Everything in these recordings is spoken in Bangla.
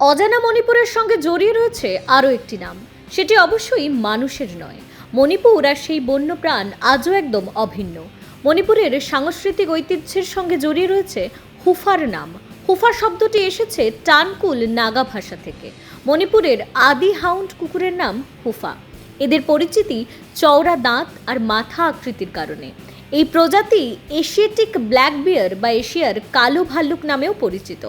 অজানা মণিপুরের সঙ্গে জড়িয়ে রয়েছে আরও একটি নাম। সেটি অবশ্যই মানুষের নয়। মণিপুর আর সেই বন্যপ্রাণ আজও একদম অভিন্ন। মণিপুরের সাংস্কৃতিক ঐতিহ্যের সঙ্গে জড়িয়ে রয়েছে হুফার নাম। হুফা শব্দটি এসেছে টানকুল নাগা ভাষা থেকে। মণিপুরের আদি হাউন্ড কুকুরের নাম হুফা। এদের পরিচিতি চওড়া দাঁত আর মাথা আকৃতির কারণে। এই প্রজাতি এশিয়াটিক ব্ল্যাক বিয়ার বা এশিয়ার কালো ভাল্লুক নামেও পরিচিত।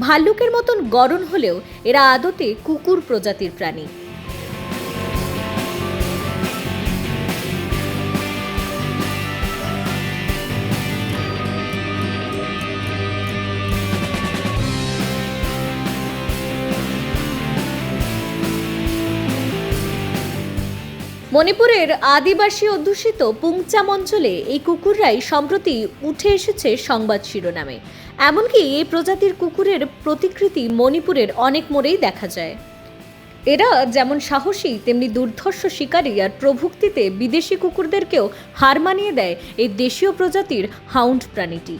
ভাল্লুকের মতন গরণ হলেও এরা আদতে কুকুর প্রজাতির প্রাণী। মণিপুরের আদিবাসী অধ্যুষিত পুংচাম অঞ্চলে এই কুকুররাই সম্প্রতি উঠে এসেছে সংবাদ শিরোনামে। এমনকি এই প্রজাতির কুকুরের প্রতিকৃতি মণিপুরের অনেক মোড়েই দেখা যায়। এরা যেমন সাহসী, তেমনি দুর্ধর্ষ শিকারী আর প্রভুক্তিতে বিদেশি কুকুরদেরকেও হার মানিয়ে দেয় এই দেশীয় প্রজাতির হাউন্ড প্রাণীটি।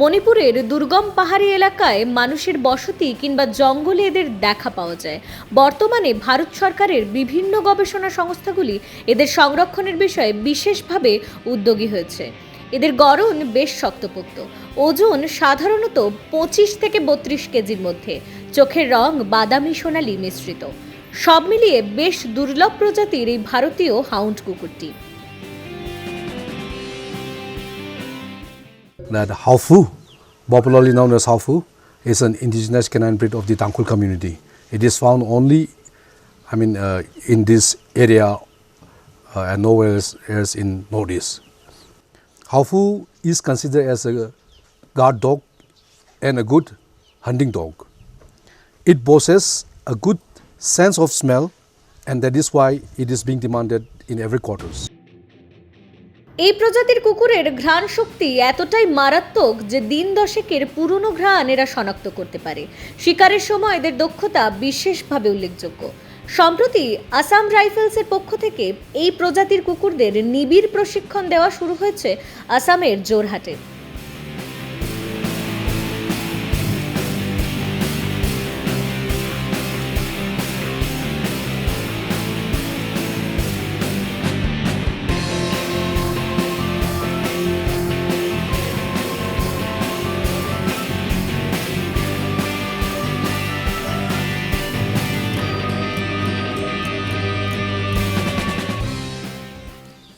মণিপুরের দুর্গম পাহাড়ি এলাকায় মানুষের বসতি কিংবা জঙ্গলে এদের দেখা পাওয়া যায়। বর্তমানে ভারত সরকারের বিভিন্ন গবেষণা সংস্থাগুলি এদের সংরক্ষণের বিষয়ে বিশেষভাবে উদ্যোগী হয়েছে। এদের গড়ন বেশ শক্তপোক্ত। ওজন সাধারণত পঁচিশ থেকে বত্রিশ কেজির মধ্যে। চোখের রং বাদামি সোনালি মিশ্রিত। সব মিলিয়ে বেশ দুর্লভ প্রজাতির এই ভারতীয় হাউন্ড কুকুরটি। That Haofu, popularly known as Haofu, is an indigenous canine breed of the Tangkhul community. It is found only, I mean, uh, in this area uh, and nowhere else, in Northeast. Haofu is considered as a guard dog and a good hunting dog. It possesses a good sense of smell, and that is why it is being demanded in every quarters. এই প্রজাতির কুকুরের ঘ্রাণ শক্তি এতটাই মারাত্মক যে দিন দশেকের পুরনো ঘ্রাণ এরা শনাক্ত করতে পারে। শিকারের সময় এদের দক্ষতা বিশেষভাবে উল্লেখযোগ্য। সম্প্রতি আসাম রাইফেলসের পক্ষ থেকে এই প্রজাতির কুকুরদের নিবিড় প্রশিক্ষণ দেওয়া শুরু হয়েছে আসামের জোরহাটে।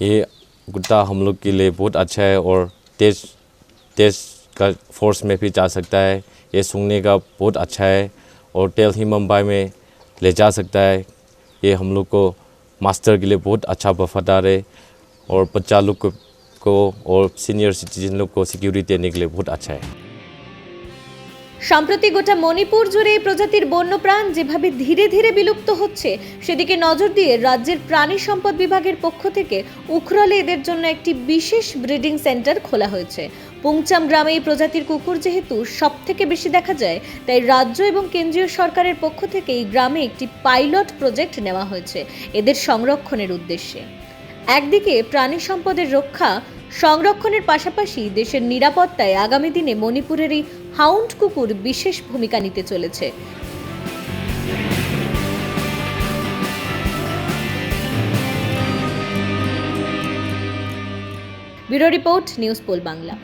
ये कुत्ता हम लोग के लिए बहुत अच्छा है और तेज तेज का फोर्स में भी जा सकता है। ये सूंघने का बहुत अच्छा है और टेल ही मुंबई में ले जा सकता है। ये हम लोग को मास्टर के लिए बहुत अच्छा वफादार है और बच्चा लोग को, को और सीनियर सिटीजन लोग को सिक्योरिटी देने के लिए बहुत अच्छा है। সম্প্রতি গোটা মণিপুর জুড়ে এই প্রজাতির বন্যপ্রাণ যেভাবে ধীরে ধীরে বিলুপ্ত হচ্ছে, সেদিকে নজর দিয়ে রাজ্যের প্রাণী সম্পদ বিভাগের পক্ষ থেকে উখরলে এদের জন্য একটি বিশেষ ব্রিডিং সেন্টার খোলা হয়েছে। পুংচাম গ্রামে এই প্রজাতির কুকুর যেহেতু সব থেকে বেশি দেখা যায়, তাই রাজ্য এবং কেন্দ্রীয় সরকারের পক্ষ থেকে এই গ্রামে একটি পাইলট প্রজেক্ট নেওয়া হয়েছে এদের সংরক্ষণের উদ্দেশ্যে। একদিকে প্রাণী সম্পদের রক্ষা, সংরক্ষণের পাশাপাশি দেশের নিরাপত্তায় আগামী দিনে মণিপুরের এই হাউন্ড কুকুর বিশেষ ভূমিকা নিতে চলেছে। Bureau report News Pole Bangla.